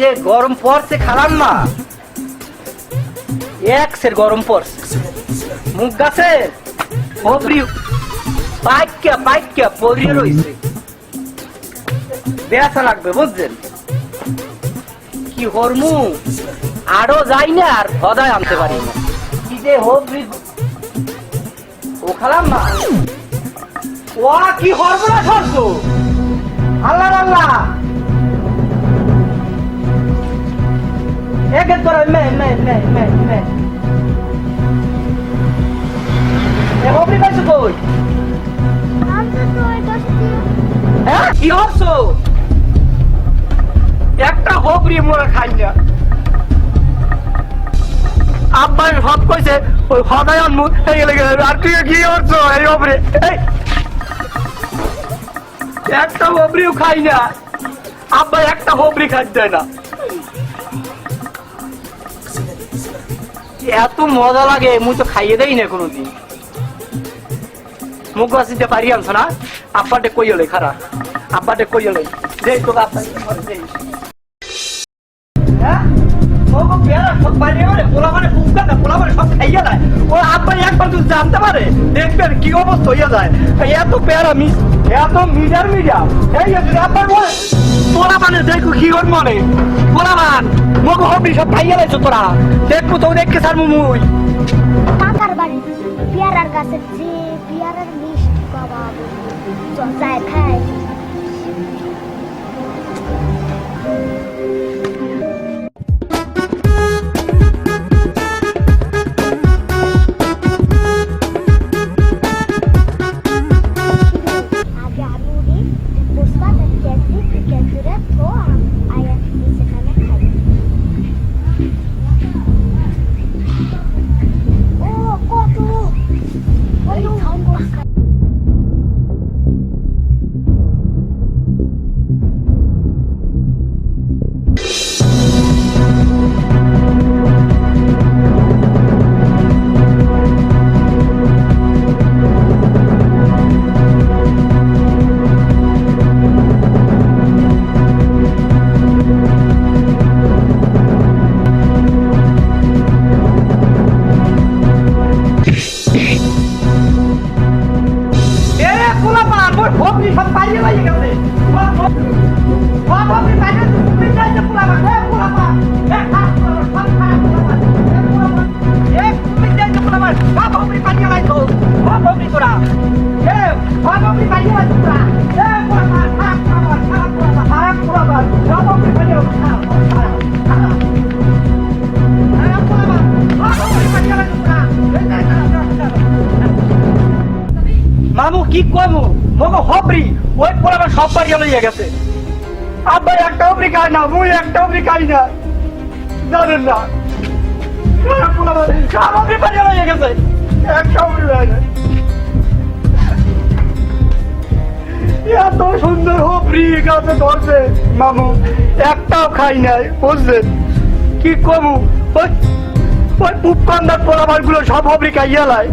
যে গরম পড়ছে খালাম এক সের গরম পড়ছে। মুখ গাছে পাইকা পাইকা পড়িয়ে রইছে। বেসা লাগবে, বুঝছেন? কি হরমু? আরও যাই না, আর ভদায় আনতে পারি না। কি যে হবরি ও খালাম না ও কি হরবো না সরছো? আল্লাহ আল্লাহ। একে তোরা মে মে মে মে মে এ হবরি পাইছো কই হ্যাঁ কি হচ্ছো একটা হবরি মোরা খাই না আব্বাই সব কইছে ওই হদায় আনমু এই লেগে আর তুই কি হচ্ছ এই হবরি এই একটা হবরিও খাই না আব্বা একটা হবরি খাইতে না এত মজা লাগে, মুই তো খাইয়ে দেই না কোনোদিন। মুখ বাসিতে পারি আনছো না? আব্বাটে কই হলে খারা। আব্বাটে কই হলে আব্বা একবার জানতে পারে, দেখবেন কি অবস্থা হইয়া যায়। এত পেয়ারা মিস এত মিডিয়ার মিডিয়া এই আব্বার বলে। পোলা মানে দেখো কি ওর মনে। পোলা মান মগো হবি সব খাইয়া লাইছো তোরা। দেখব মগো ওই সব বাড়ি লইয়া গেছে। আব্বা না, মুই খাই না। জানেন না। এত সুন্দর হবরি গাছে ধরছে, মামু। একটাও খাই নাই, বুঝলেন? কি কমু? ওই ওই পুপকান্দার পোলাবারগুলো সব হবরি খাইয়া লাই।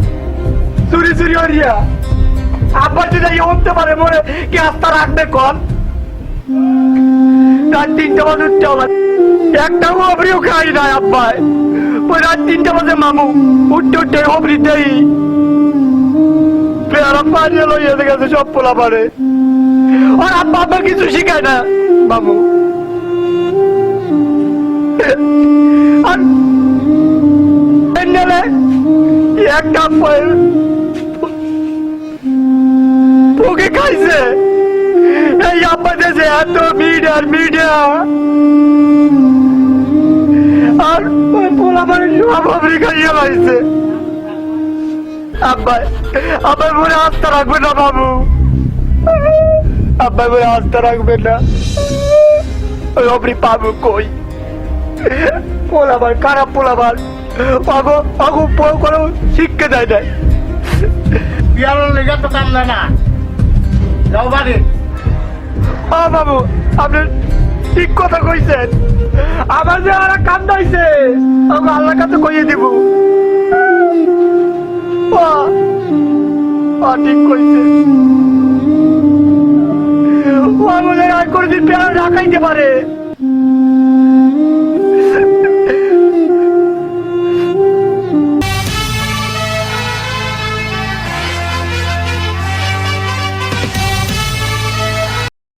চুরি চুরি হরিয়া আব্বার যদি উঠতে পারে মনে কি আস্থা রাখবে কন রাত তিনটা বাজে উঠতে রাত তিনটা বাজে মামু উঠতে উঠতে হবরি দেই পেয়ারা পানি লইয়া গেছে সব পোলা পারে আর আব্বা আব্বা কিছু শিখায় না মামু আর একটা খাইছে এই আব্বা দেশে এত মিডিয়া মিডিয়া। আর পোলা মানে সব আপনি খাইয়ে পাইছে আব্বা আব্বা মনে আস্থা রাখবে না বাবু। আব্বা মনে আস্থা রাখবে না। ওই অপরি পাবো কই? পোলাবার খারাপ পোলাবার আগো আগো কোনো শিক্ষা দেয় নাই। বিয়ার লেগে তো কাম না। যাও বাড়ি। হ্যাঁ বাবু, আপনি ঠিক কথা কইছেন। আমার যে আর কান্দাইছে আমি আল্লাহ কাছে কইয়ে দিব। ঠিক কইছে ও আমাদের আর কোনদিন পেয়ারা ঢাকাইতে পারে।